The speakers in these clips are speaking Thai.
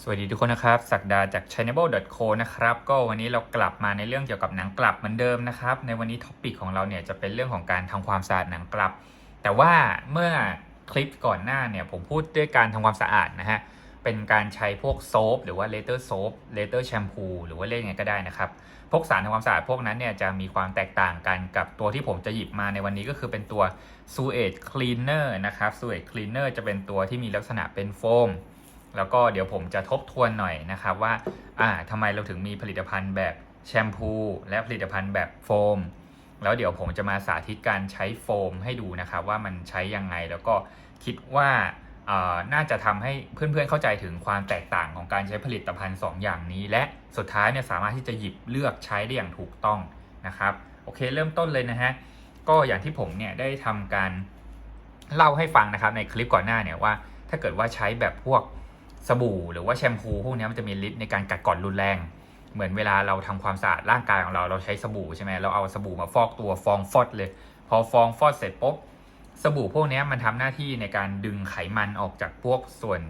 สวัสดีทุกคนนะครับ สักดาจาก channel.co นะครับ ก็วันนี้เรากลับมาในเรื่องเกี่ยวกับหนังกลับเหมือนเดิมนะครับ ในวันนี้ท็อปิกของเราเนี่ยจะเป็นเรื่องของการทำความสะอาดหนังกลับ แต่ว่าเมื่อคลิปก่อนหน้าเนี่ยผมพูดด้วยการทำความสะอาดนะฮะ เป็นการใช้พวกโซฟหรือว่าเลเตอร์โซฟเลเตอร์แชมพูหรือว่าเรียกไงก็ได้นะครับ พวกสารทำความสะอาดพวกนั้นเนี่ยจะมีความแตกต่างกันกับตัวที่ผมจะหยิบมาในวันนี้ก็คือเป็นตัว s u a g e Cleaner นะครับ s u a g e Cleaner จะเป็นตัวที่มีลักษณะเป็นโฟม แล้วก็เดี๋ยวผมจะทบทวนหน่อยนะครับว่าอ่าทำไมเราถึงมีผลิตภัณฑ์แบบแชมพูและผลิตภัณฑ์แบบโฟม แล้วเดี๋ยวผมจะมาสาธิตการใช้โฟมให้ดูนะครับว่ามันใช้ยังไงแล้วก็คิดว่าน่าจะทำให้เพื่อนๆเข้าใจถึงความแตกต่างของการใช้ผลิตภัณฑ์ 2 อย่างนี้ และสุดท้ายเนี่ยสามารถที่จะหยิบเลือกใช้ได้อย่างถูกต้องนะครับโอเคเริ่มต้นเลยนะฮะก็อย่างที่ผมเนี่ยได้ทำการเล่าให้ฟังนะครับในคลิปก่อนหน้าเนี่ยว่าถ้าเกิดว่าใช้แบบพวก สบู่หรือว่าแชมพูพวกนี้มันจะมีฤทธิ์ในการกัดกร่อนรุนแรง เหมือนเวลาเราทำความสะอาดร่างกายของเราเราใช้สบู่ใช่ไหมเราเอาสบู่มาฟอกตัวฟองฟอดเลย พอฟองฟอดเสร็จปุ๊บสบู่พวกนี้มันทำหน้าที่ในการดึงไขมันออกจากพวกส่วน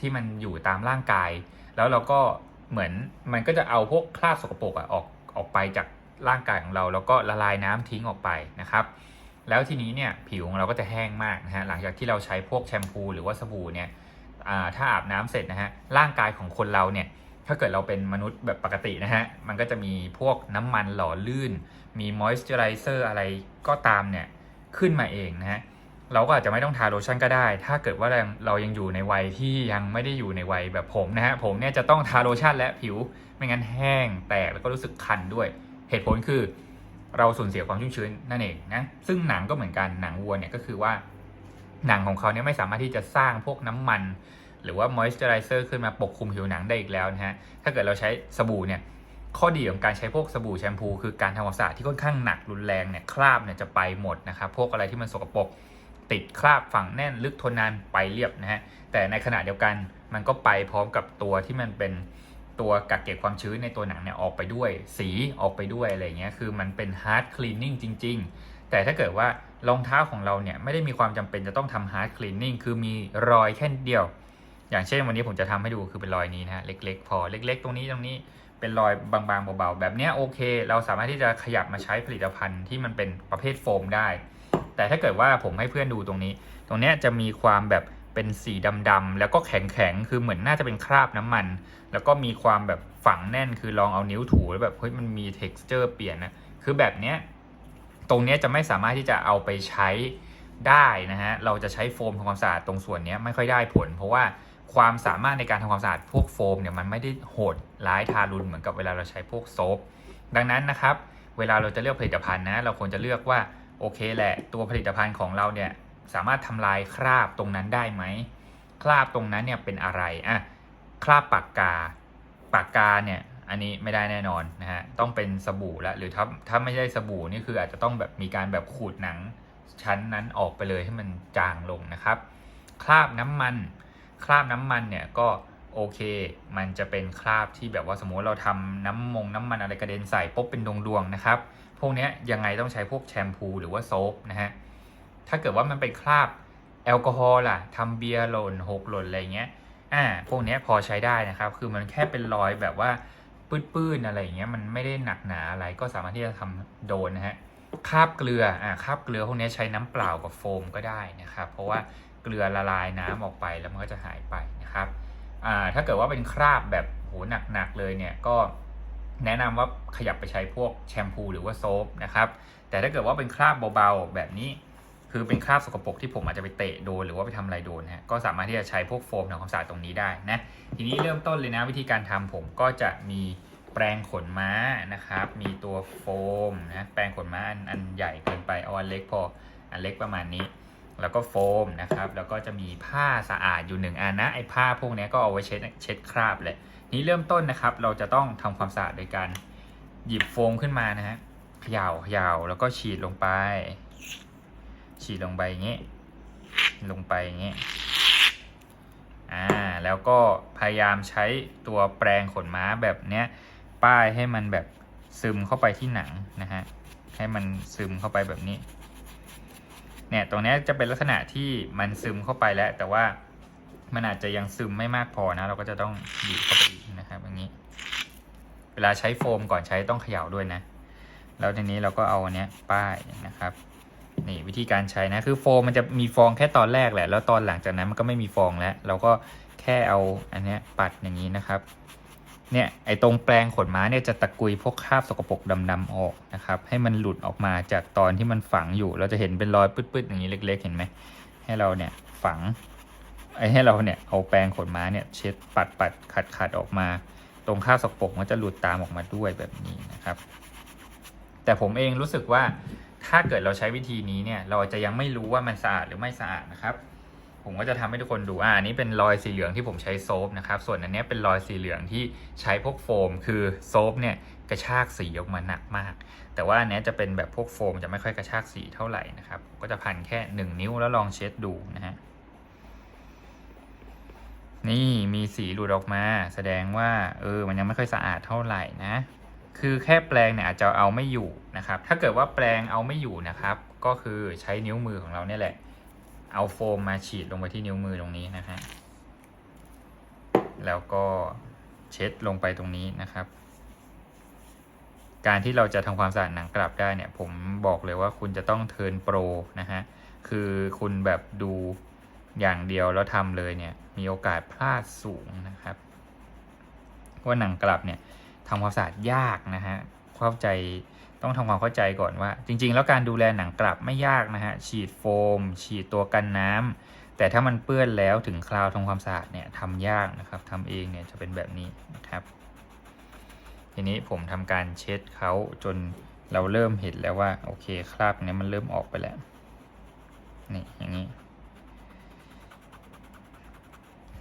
ที่มันอยู่ตามร่างกาย แล้วเราก็เหมือนมันก็จะเอาพวกคราบสกปรกอะออกออกไปจากร่างกายของเรา แล้วก็ละลายน้ำทิ้งออกไปนะครับ แล้วทีนี้เนี่ยผิวของเราก็จะแห้งมากนะฮะหลังจากที่เราใช้พวกแชมพูหรือว่าสบู่เนี่ย ถ้าอาบน้ำเสร็จนะฮะร่างกายของคนเราเนี่ยถ้าเกิดเราเป็นมนุษย์แบบปกตินะฮะมันก็จะมีพวกน้ำมันหล่อลื่น มีมอยส์เจอไรเซอร์อะไรก็ตามเนี่ยขึ้นมาเองนะฮะเราก็อาจจะไม่ต้องทาโลชั่นก็ได้ ถ้าเกิดว่าเรายังอยู่ในวัยที่ยังไม่ได้อยู่ในวัยแบบผมนะฮะ ผมเนี่ยจะต้องทาโลชั่นและผิว ไม่งั้นแห้งแตกแล้วก็รู้สึกคันด้วย เหตุผลคือ เราสูญเสียความชุ่มชื้นนั่นเองนะ ซึ่งหนังก็เหมือนกัน หนังวัวเนี่ยก็คือว่า หนังของเขาเนี่ยไม่สามารถที่จะสร้างพวกน้ำมัน หรือว่ามอยส์เจอไรเซอร์ขึ้นมาปกคลุมผิวหนังได้อีกแล้วนะฮะถ้าเกิดเราใช้สบู่เนี่ยข้อดีของการใช้พวกสบู่แชมพูคือการทำความสะอาดที่ค่อนข้างหนักรุนแรงเนี่ยคราบเนี่ยจะไปหมดนะครับพวกอะไรที่มันสกปรกติดคราบฝังแน่นลึกทนนานไปเรียบนะฮะแต่ในขณะเดียวกันมันก็ไปพร้อมกับตัวที่มันเป็นตัวกักเก็บความชื้นในตัวหนังเนี่ยออกไปด้วย สีออกไปด้วยอะไรเงี้ยคือมันเป็น hard cleaning จริง ๆ แต่ถ้าเกิดว่า รองเท้าของเราเนี่ยไม่ได้มีความจำเป็นจะต้องทำ hard cleaning คือมีรอยแค่นิดเดียว อย่างเช่นวันนี้ผมจะทำให้ดูคือเป็นรอยนี้นะฮะเล็กๆ พอเล็ก ๆ ตรงนี้ตรงนี้เป็นรอยบางๆเบาๆแบบนี้โอเค เราสามารถที่จะขยับมาใช้ผลิตภัณฑ์ที่มันเป็นประเภทโฟมได้ แต่ถ้าเกิดว่าผมให้เพื่อนดูตรงนี้ ตรงนี้จะมีความแบบเป็นสีดำๆแล้วก็แข็งๆคือเหมือนน่าจะเป็นคราบน้ำมัน แล้วก็มีความแบบฝังแน่นคือลองเอานิ้วถูแล้วแบบเฮ้ยมันมี t e x t อร์เปลี่ยนนะคือแบบเนี้ย ตรงนี้จะไม่สามารถที่จะเอาไปใช้ได้นะฮะ เราจะใช้โฟมทำความสะอาดตรงส่วนนี้ไม่ค่อยได้ผล เพราะว่าความสามารถในการทำความสะอาดพวกโฟมเนี่ยมันไม่ได้โหดร้ายทารุณเหมือนกับเวลาเราใช้พวกโซฟดังนั้นนะครับ เวลาเราจะเลือกผลิตภัณฑ์นะ เราควรจะเลือกว่าโอเคแหละ ตัวผลิตภัณฑ์ของเราเนี่ยสามารถทำลายคราบตรงนั้นได้ไหม คราบตรงนั้นเนี่ยเป็นอะไรอะคราบปากกา ปากกาเนี่ย อันนี้ไม่ได้แน่นอนนะฮะต้องเป็นสบู่ละหรือถ้าถ้าไม่ใช่สบู่นี่คืออาจจะต้องแบบมีการแบบขูดหนังชั้นนั้นออกไปเลยให้มันจางลงนะครับ คราบน้ำมัน คราบน้ำมันเนี่ยก็โอเค มันจะเป็นคราบที่แบบว่าสมมติเราทำน้ำมงน้ำมันอะไรกระเด็นใส่ปุ๊บเป็นดวงๆนะครับ พวกนี้ยังไงต้องใช้พวกแชมพูหรือว่าโซฟนะฮะ ถ้าเกิดว่ามันเป็นคราบแอลกอฮอล์ล่ะทำเบียร์หล่นหกหล่นอะไรเงี้ย อ่า พวกนี้พอใช้ได้นะครับ คือมันแค่เป็นรอยแบบว่า ปื้นๆอะไรอย่างเงี้ยมันไม่ได้หนักหนาอะไรก็สามารถที่จะทำโดนนะฮะคราบเกลืออ่าคราบเกลือพวกนี้ใช้น้ำเปล่ากับโฟมก็ได้นะครับเพราะว่าเกลือละลายน้ำออกไปแล้วมันก็จะหายไปนะครับอ่าถ้าเกิดว่าเป็นคราบแบบโหหนักๆเลยเนี่ยก็แนะนำว่าขยับไปใช้พวกแชมพูหรือว่าโซฟนะครับแต่ถ้าเกิดว่าเป็นคราบเบาๆแบบนี้ คือเป็นคราบสกปรกที่ผมอาจจะไปเตะโดนหรือว่าไปทำอะไรโดนฮะก็สามารถที่จะใช้พวกโฟมทำความสะอาดตรงนี้ได้นะทีนี้เริ่มต้นเลยนะวิธีการทำผมก็จะมีแปรงขนม้านะครับ มีตัวโฟมนะแปรงขนม้าอันอันใหญ่เกินไปเอาอันเล็กพออันเล็กประมาณนี้ แล้วก็โฟมนะครับแล้วก็จะมีผ้าสะอาดอยู่หนึ่งอันนะไอ้ผ้าพวกนี้ก็เอาไว้เช็ดเช็ดคราบเลยนี้เริ่มต้นนะครับ เราจะต้องทำความสะอาดโดยการหยิบโฟมขึ้นมานะฮะเขย่าเขย่าแล้วก็ฉีดลงไป ฉีดลงไปอย่างนี้ลงไปอย่างนี้อ่าแล้วก็พยายามใช้ตัวแปรงขนม้าแบบเนี้ยป้ายให้มันแบบซึมเข้าไปที่หนังนะฮะให้มันซึมเข้าไปแบบนี้เนี่ยตรงนี้จะเป็นลักษณะที่มันซึมเข้าไปแล้ว แต่ว่ามันอาจจะยังซึมไม่มากพอนะ เราก็จะต้องบีบเข้าไปอีกนะครับอย่างนี้ เวลาใช้โฟมก่อนใช้ต้องเขย่าด้วยนะ แล้วทีนี้เราก็เอาเนี้ยป้ายนะครับ นี่วิธีการใช้นะคือโฟมมันจะมีฟองแค่ตอนแรกแหละ แล้วตอนหลังจากนั้นมันก็ไม่มีฟองแล้ว เราก็แค่เอาอันเนี้ยปัดอย่างนี้นะครับ เนี่ยไอตรงแปลงขนม้าเนี่ยจะตะกุยพวกคราบสกปรกดำๆออกนะครับ ให้มันหลุดออกมาจากตอนที่มันฝังอยู่ เราจะเห็นเป็นรอยปื้ดๆอย่างนี้เล็ก ๆ เห็นไหมให้เราเนี่ยฝังไอให้เราเนี่ยเอาแปรงขนม้าเนี่ยเช็ดปัดปัดขัดขัดออกมา ตรงคราบสกปรกมันจะหลุดตามออกมาด้วยแบบนี้นะครับ แต่ผมเองรู้สึกว่า ถ้าเกิดเราใช้วิธีนี้เนี่ย เราจะยังไม่รู้ว่ามันสะอาดหรือไม่สะอาดนะครับ ผมก็จะทำให้ทุกคนดูอ่าอันนี้เป็นรอยสีเหลืองที่ผมใช้โซฟนะครับ ส่วนอันนี้เป็นรอยสีเหลืองที่ใช้พวกโฟม คือโซฟเนี่ยกระชากสีออกมาหนักมาก แต่ว่าอันนี้จะเป็นแบบพวกโฟมจะไม่ค่อยกระชากสีเท่าไหร่นะครับ ก็จะพันแค่ 1 นิ้วแล้วลองเช็ดดูนะฮะนี่มีสีหลุดออกมา แสดงว่าเออมันยังไม่ค่อยสะอาดเท่าไหร่นะ คือแค่แปลงเนี่ยอาจจะเอาไม่อยู่นะครับ ถ้าเกิดว่าแปลงเอาไม่อยู่นะครับ ก็คือใช้นิ้วมือของเราเนี่ยแหละ เอาโฟมมาฉีดลงไปที่นิ้วมือตรงนี้นะฮะ แล้วก็เช็ดลงไปตรงนี้นะครับ การที่เราจะทำความสะอาดหนังกลับได้เนี่ย ผมบอกเลยว่าคุณจะต้องเทิร์นโปรนะฮะ คือคุณแบบดูอย่างเดียวแล้วทำเลยเนี่ย มีโอกาสพลาดสูงนะครับว่าหนังกลับเนี่ย ทำความสะอาดยากนะฮะเข้าใจต้องทำความเข้าใจก่อนว่า จริง ๆ แล้วการดูแลหนังกลับไม่ยากนะฮะฉีดโฟม ฉีดตัวกันน้ำแต่ถ้ามันเปื้อนแล้วถึงคราวทำความสะอาดเนี่ยทำยากนะครับทำเองเนี่ยจะเป็นแบบนี้นะครับ ทีนี้ผมทำการเช็ดเขาจนเราเริ่มเห็นแล้วว่าโอเคคราบเนี้ยมันเริ่มออกไปแล้วนี่อย่างนี้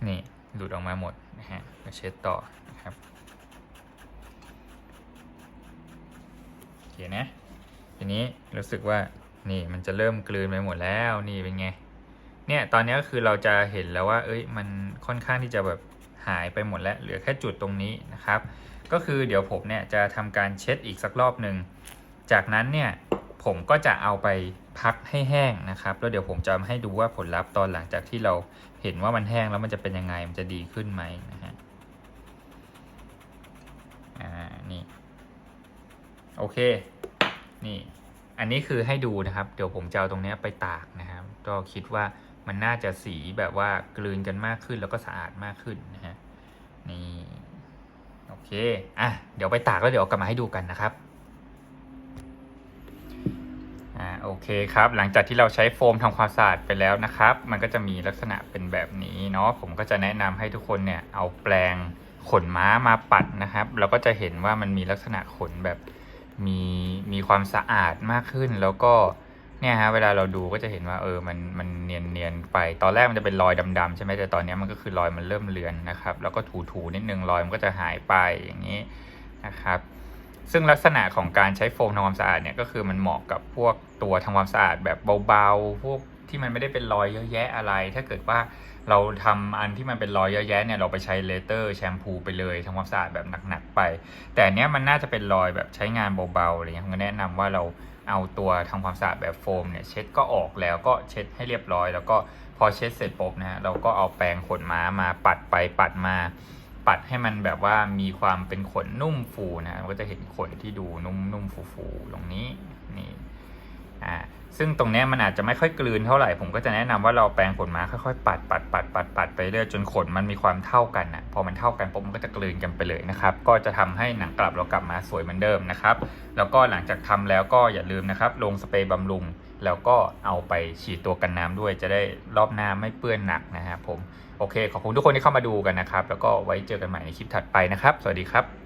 นี่หลุดออกมาหมดนะฮะก็เช็ดต่อนะครับโอ เคนะ ทีนี้รู้สึกว่านี่มันจะเริ่มกลืนไปหมดแล้วนี่เป็นไง เนี่ยตอนนี้ก็คือเราจะเห็นแล้วว่า เอ้ยมันค่อนข้างที่จะแบบหายไปหมดแล้วเหลือแค่จุดตรงนี้นะครับ ก็คือเดี๋ยวผมเนี่ยจะทำการเช็ดอีกสักรอบหนึ่งจากนั้นเนี่ยผมก็จะเอาไปพักให้แห้งนะครับ แล้วเดี๋ยวผมจะมาให้ดูว่าผลลัพธ์ตอนหลังจากที่เราเห็นว่ามันแห้งแล้วมันจะเป็นยังไงมันจะดีขึ้นไหมนะฮะ อ่า นี่ โอเค นี่ อันนี้คือให้ดูนะครับ เดี๋ยวผมจะเอาตรงนี้ไปตากนะครับ ก็คิดว่ามันน่าจะสีแบบว่ากลืนกันมากขึ้นแล้วก็สะอาดมากขึ้นนะฮะ นี่ โอเค อะ เดี๋ยวไปตากแล้วเดี๋ยวกลับมาให้ดูกันนะครับ อ่า โอเคครับ หลังจากที่เราใช้โฟมทำความสะอาดไปแล้วนะครับ มันก็จะมีลักษณะเป็นแบบนี้เนาะ ผมก็จะแนะนำให้ทุกคนเนี่ยเอาแปรงขนม้ามาปัดนะครับ เราก็จะเห็นว่ามันมีลักษณะขนแบบ มีมีความสะอาดมากขึ้น แล้วก็เนี่ยฮะเวลาเราดูก็จะเห็นว่าเออมันมันเนียนเนียนไป ตอนแรกมันจะเป็นรอยดำๆใช่ไหมแต่ตอนนี้มันก็คือรอยมันเริ่มเลือนนะครับ แล้วก็ถูๆนิดนึงรอยมันก็จะหายไปอย่างนี้นะครับ ซึ่งลักษณะของการใช้โฟมทำความสะอาดเนี่ยก็คือมันเหมาะกับพวกตัวทำความสะอาดแบบเบาๆ พวก ที่มันไม่ได้เป็นรอยเยอะแยะอะไร ถ้าเกิดว่าเราทำอันที่มันเป็นรอยเยอะแยะเนี่ยเราไปใช้เลเตอร์แชมพูไปเลยทำความสะอาดแบบหนักๆไป แต่อันเนี้ยมันน่าจะเป็นรอยแบบใช้งานเบาๆอะไรเงี้ยผมก็แนะนำว่าเราเอาตัวทำความสะอาดแบบโฟมเนี่ยเช็ดก็ออกแล้วก็เช็ดให้เรียบร้อย แล้วก็พอเช็ดเสร็จปุ๊บนะฮะเราก็เอาแปรงขนม้ามาปัดไปปัดมาปัดให้มันแบบว่ามีความเป็นขนนุ่มฟูนะก็จะเห็นขนที่ดูนุ่มนุ่มฟูๆตรงนี้นี่อ่า ซึ่งตรงนี้มันอาจจะไม่ค่อยกลืนเท่าไหร่ ผมก็จะแนะนำว่าเราแปรงขนม้าค่อยๆปัดปัดปัดปัดปัดไปเรื่อยจนขนมันมีความเท่ากันนะพอมันเท่ากันปุ๊บมันก็จะกลืนกันไปเลยนะครับ ก็จะทำให้หนังกลับเรากลับมาสวยเหมือนเดิมนะครับ แล้วก็หลังจากทำแล้วก็อย่าลืมนะครับ ลงสเปรย์บำรุง แล้วก็เอาไปฉีดตัวกันน้ำด้วย จะได้รอบหน้าไม่เปื้อนหนักนะครับผม โอเค ขอบคุณทุกคนที่เข้ามาดูกันนะครับ แล้วก็ไว้เจอกันใหม่ในคลิปถัดไปนะครับ สวัสดีครับ